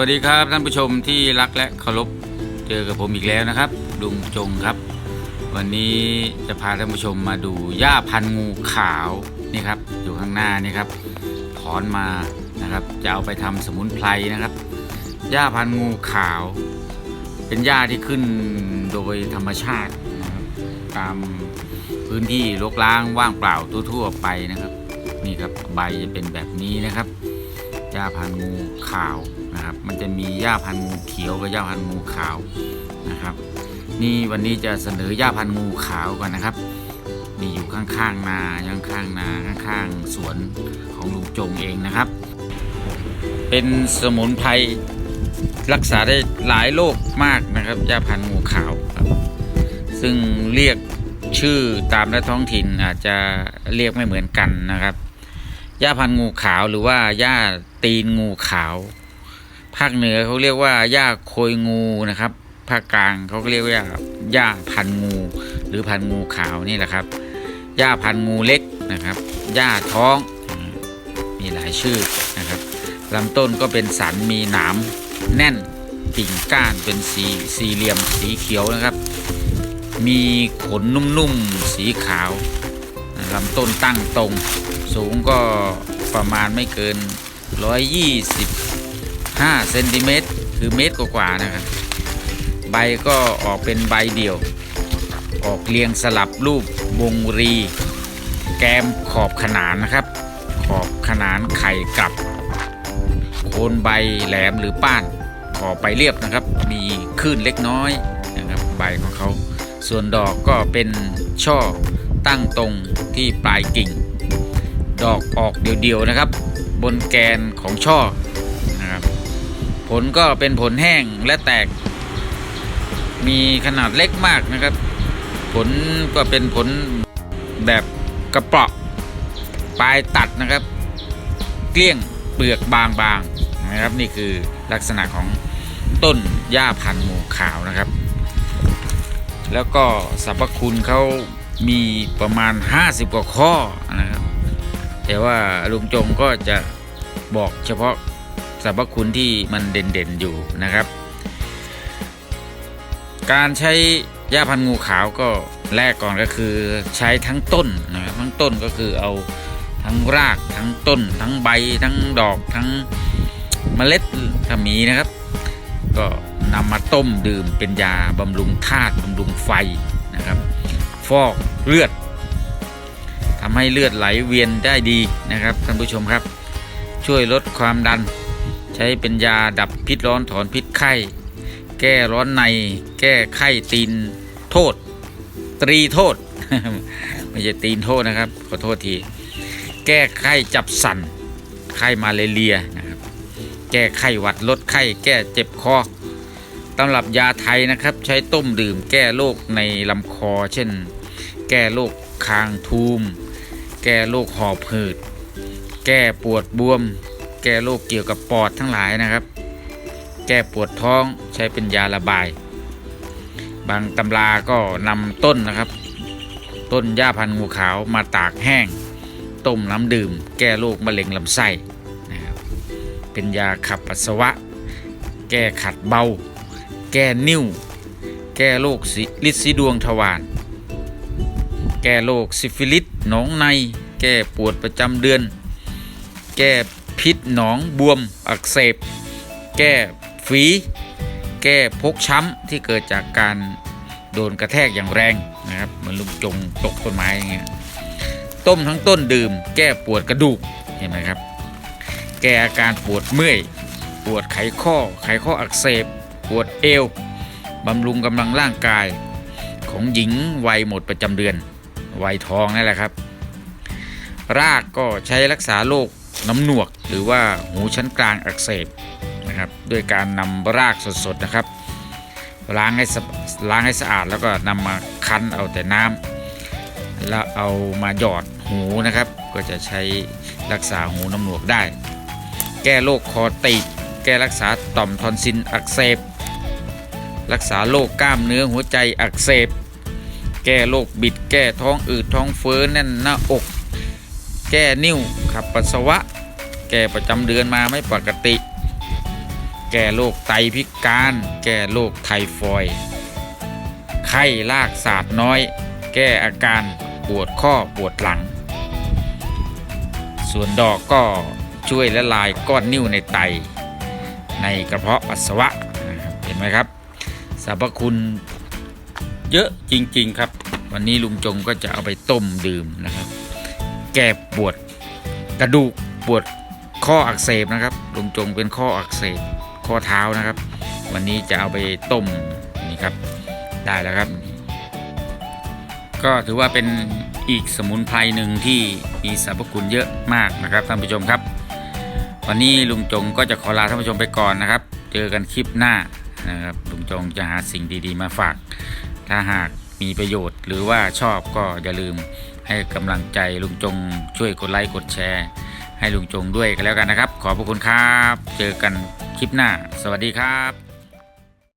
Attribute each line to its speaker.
Speaker 1: วัสดีครับท่านผู้ชมที่รักและเคารพเจอกับผมอีกแล้วนะครับลุงจงครับ วันนี้จะพาท่านผู้ชมมาดูหญ้าพันงูขาวนี่ครับอยู่ข้างหน้านี่ครับถอนมานะครับจะเอาไปทำสมุนไพรนะครับหญ้าพันงูขาว เป็นหญ้าที่ขึ้นโดยธรรมชาตินะครับตามพื้นที่รกร้างว่างเปล่าทั่วๆไปนะครับนี่ครับใบจะเป็นแบบนี้นะครับ หญ้าพันธุ์งูขาวนะครับ มันจะมีหญ้าพันธุ์งูเขียวกับหญ้าพันธุ์งูขาวนะครับ นี่วันนี้จะเสนอหญ้าพันธุ์งูขาวก่อนนะครับนี่อยู่ข้างๆนายังข้างนาข้างๆสวนของลุงจงเองนะครับ เป็นสมุนไพรรักษาได้หลายโรคมากนะครับหญ้าพันธุ์งูขาวครับ ซึ่งเรียกชื่อตามและท้องถิ่นอาจจะเรียกไม่เหมือนกันนะครับ หญ้าพันงูขาวหรือว่าหญ้าตีนงูขาว ภาคเหนือเขาเรียกว่าหญ้าโคยงูนะครับ ภาคกลางเขาก็เรียกว่าหญ้าพันงู หรือพันงูขาวนี่แหละครับหญ้าพันงูเล็กนะครับหญ้าท้องมมีหลายชื่อนะครับลำต้นก็เป็นสันมีหนามแน่นกิ่งก้านเป็นสีสี่เหลี่ยมสีเขียวนะครับ มีขนนุ่มๆสีขาว ลำต้นตั้งตรง สูงก็ประมาณไม่เกิน 125เซนติเมตรคือเมตรกว่าๆนะครับใบก็ออกเป็นใบเดี่ยว ออกเรียงสลับรูปวงรี แกมขอบขนานนะครับ ขอบขนานไข่กลับ โคนใบแหลมหรือป้าน ขอบใบเรียบนะครับ มีคลื่นเล็กน้อยนะครับใบของเขาส่วนดอกก็เป็นช่อ ตั้งตรงที่ปลายกิ่ง ดอกออกเดียวๆนะครับ บนแกนของช่อนะครับผลก็เป็นผลแห้งและแตก มีขนาดเล็กมากนะครับ ผลก็เป็นผลแบบกระเปาะปลายตัดนะครับ เกลี้ยงเปลือกบางๆนะครับ นี่คือลักษณะของต้นหญ้าพันธุ์หมูขาวนะครับ แล้วก็สรรพคุณเขา มีประมาณ 50 กว่าข้อนะครับ แต่ว่าลุงจงก็จะบอกเฉพาะสรรพคุณที่มันเด่นๆอยู่นะครับ การใช้หญ้าพันงูขาวก็แรกก่อนก็คือใช้ทั้งต้นนะครับทั้งต้นก็คือเอาทั้งรากทั้งต้น ทั้งใบทั้งดอกทั้งเมล็ดถ้ามีนะครับ ก็นำมาต้มดื่มเป็นยาบำรุงธาตุบำรุงไฟนะครับ ฟอกเลือดทำให้เลือดไหลเวียนได้ดีนะครับท่านผู้ชมครับ ช่วยลดความดัน ใช้เป็นยาดับพิษร้อนถอนพิษไข้ แก้ร้อนใน แก้ไข้ตีนโทษ ตรีโทษไม่ใช่ตีนโทษนะครับขอโทษทีแก้ไข้จับสันไข้มาเลเรียนะครับ แก้ไข้หวัดลดไข้ แก้เจ็บคอตำรับยาไทยนะครับ ใช้ต้มดื่มแก้โรคในลำคอ เช่น แก้โรคคางทูม แก้โรคหอบหืด แก้ปวดบวม แก้โรคเกี่ยวกับปอดทั้งหลายนะครับ แก้ปวดท้องใช้เป็นยาระบาย บางตำราก็นำต้นนะครับ ต้นหญ้าพันธุ์งูขาวมาตากแห้ง ต้มน้ำดื่ม แก้โรคมะเร็งลำไส้นะครับเป็นยาขับปัสสาวะ แก้ขัดเบา แก้นิ่ว แก้โรคสิลิดสีดวงทวาร แก้โรคซิฟิลิสหนองใน แก้ปวดประจำเดือน แก้พิษหนองบวมอักเสบ แก้ฝีแก้พกช้ำที่เกิดจากการโดนกระแทกอย่างแรงนะครับเหมือนลูกจงตกต้นไม้อย่างเงี้ยต้มทั้งต้นดื่ม แก้ปวดกระดูกเห็นไหมครับ แก้อาการปวดเมื่อย ปวดไขข้อไขข้ออักเสบ ปวดเอวบำรุงกำลังร่างกายของหญิงวัยหมดประจำเดือน วัยทองนั่นแหละครับ รากก็ใช้รักษาโรคน้ำหนวก หรือว่าหูชั้นกลางอักเสบนะครับด้วยการนำรากสดๆนะครับล้างให้ล้างให้สะอาดแล้วก็นำมาคั้นเอาแต่น้ำแล้วเอามาหยอดหูนะครับ ก็จะใช้รักษาหูน้ำหนวกได้ แก้โรคคอตีบแก้รักษาต่อมทอนซิลอักเสบ รักษาโรคกล้ามเนื้อหัวใจอักเสบ แก้โรคบิดแก้ท้องอืดท้องเฟ้อแน่นหน้าอก แก้นิ่วขับปัสสาวะ แก้ประจำเดือนมาไม่ปกติ แก้โรคไตพิการ แก้โรคไทฟอยไข้ลากสาดน้อย แก้อาการปวดข้อปวดหลัง ส่วนดอกก็ช่วยละลายก้อนนิ่วในไต ในกระเพาะปัสสาวะเห็นไหมครับสรรพคุณ เยอะจริง ๆ ครับ วันนี้ลุงจงก็จะเอาไปต้มดื่มนะครับ แก้ปวดกระดูกปวดข้ออักเสบนะครับ ลุงจงเป็นข้ออักเสบข้อเท้านะครับ วันนี้จะเอาไปต้มนี่ครับ ได้แล้วครับ ก็ถือว่าเป็นอีกสมุนไพรหนึ่งที่มีสรรพคุณเยอะมากนะครับท่านผู้ชมครับ วันนี้ลุงจงก็จะขอลาท่านผู้ชมไปก่อนนะครับ เจอกันคลิปหน้านะครับลุงจงจะหาสิ่งดีๆมาฝาก ถ้าหากมีประโยชน์หรือว่าชอบก็อย่าลืมให้กำลังใจลุงจงช่วยกดไลค์กดแชร์ ให้ลุงจงด้วยกันแล้วกันนะครับ ขอบพระคุณครับ เจอกันคลิปหน้า สวัสดีครับ